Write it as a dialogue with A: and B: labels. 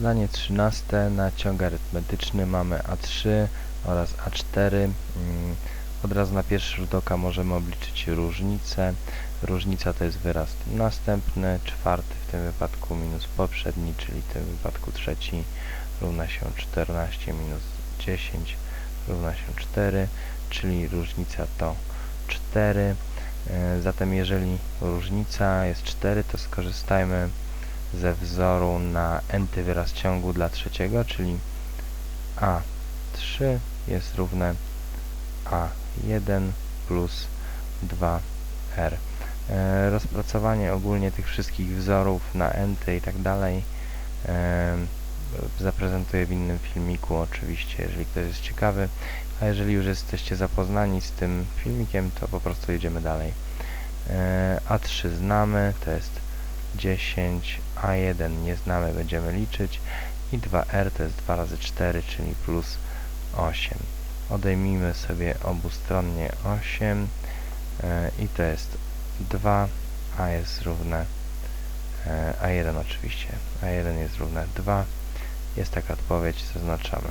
A: Zadanie 13 na ciąg arytmetyczny mamy A3 oraz A4. Mm, Od razu na pierwszy rzut oka możemy obliczyć różnicę. Różnica to jest wyraz następny, czwarty w tym wypadku minus poprzedni, czyli w tym wypadku trzeci równa się 14 minus 10 równa się 4, czyli różnica to 4. E, Zatem jeżeli różnica jest 4, to skorzystajmy ze wzoru na n-ty wyraz ciągu dla trzeciego, czyli a3 jest równe a1 plus 2r. E, Rozpracowanie ogólnie tych wszystkich wzorów na n-ty i tak dalej e, zaprezentuję w innym filmiku oczywiście, jeżeli ktoś jest ciekawy, a jeżeli już jesteście zapoznani z tym filmikiem, to po prostu jedziemy dalej. E, A3 znamy, to jest 10, A1 nie znamy, będziemy liczyć i 2R to jest 2 razy 4, czyli plus 8. Odejmijmy sobie obustronnie 8 e, i to jest 2, A jest równe e, A1 oczywiście, A1 jest równe 2. Jest taka odpowiedź, zaznaczamy.